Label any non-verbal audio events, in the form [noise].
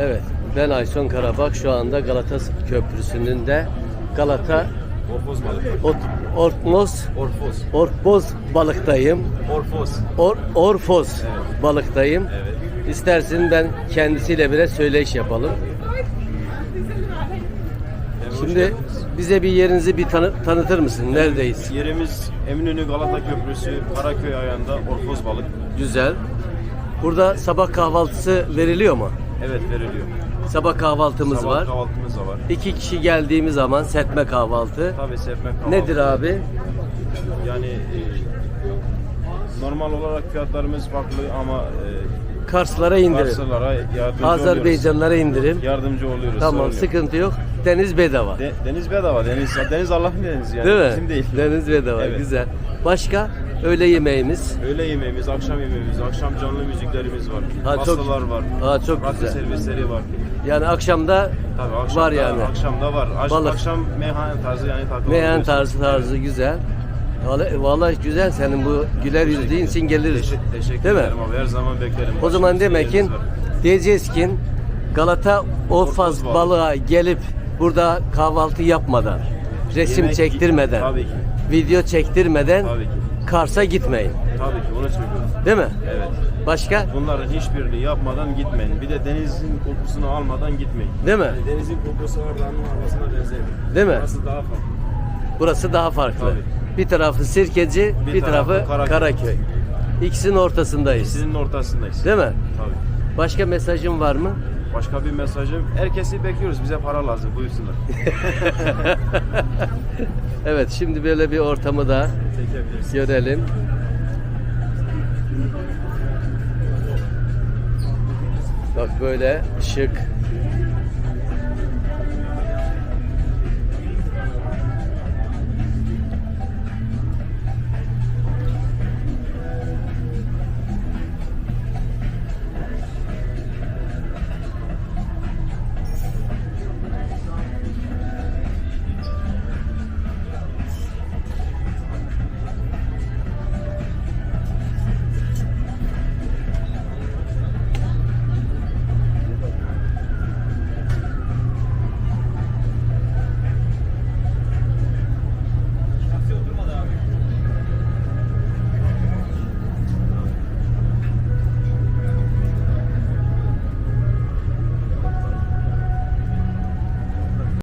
Evet, ben Ayson Karabak. Şu anda Galata Köprüsü'nün de Galata Orfoz balık. Ot, Ortmos, Orfoz. Ortboz balıktayım. Orfoz. Or, Orfos Evet. balıktayım. Evet. İstersin ben kendisiyle biraz söyleyiş yapalım. Evet, Şimdi bize bir yerinizi bir tanı- tanıtır mısın? Neredeyiz? Yerimiz Eminönü Galata Köprüsü Karaköy ayağında Orfoz balık. Güzel. Burada sabah kahvaltısı veriliyor mu? Evet veriliyor. Sabah kahvaltımız Sabah var. kahvaltımız da var. İki kişi geldiğimiz zaman serpme kahvaltı. Tabii serpme kahvaltı. Nedir abi? Yani e, normal olarak fiyatlarımız farklı ama e, Karslara indirim. Karslılara yardımcı Azerbaycanlara indirim. oluyoruz. Yardımcı oluyoruz. Tamam sorun yok. sıkıntı yok. Deniz bedava. De- deniz bedava. Deniz deniz Allah'ın denizi yani. Değil mi? Bizim değil. Deniz bedava. Evet. Güzel. Başka öğle yemeğimiz. Öğle yemeğimiz, akşam yemeğimiz, akşam canlı müziklerimiz var. Ha, çok- Pastalar var. Ha, çok Rakı güzel. servisleri var. Yani akşamda Tabii akşamda, var yani. Akşamda var. Aş- Balık. Akşam meyhane tarzı yani takılabiliyorsun. Meyan tarzı tarzı güzel. Vallahi, vallahi güzel senin bu güler yüzlüğün için geliriz. Teşekkür, teşekkür Değil mi? abi. Her zaman beklerim. O zaman demek ki diyeceğiz ki Galata balığı. balığa gelip burada kahvaltı yapmadan, resim Yemek- çektirmeden, Tabii ki. video çektirmeden Tabii ki. Kars'a gitmeyin. Tabii ki onu söylüyorum. Değil mi? Evet. Başka? Bunların hiçbirini yapmadan gitmeyin. Bir de denizin kokusunu almadan gitmeyin. Değil mi? Yani denizin kokusu Ardahan'ın havasına benzemiyor. Değil mi? Burası daha farklı. Burası daha farklı. Tabii. Bir tarafı Sirkeci, bir, tarafı Karaköy. Karaköy. İkisinin ortasındayız. Sizin ortasındayız. Değil mi? Tabii. Başka mesajın var mı? Başka bir mesajım. Herkesi bekliyoruz. Bize para lazım. Buyursunlar. [laughs] Evet, şimdi böyle bir ortamı da görelim. Bak böyle şık,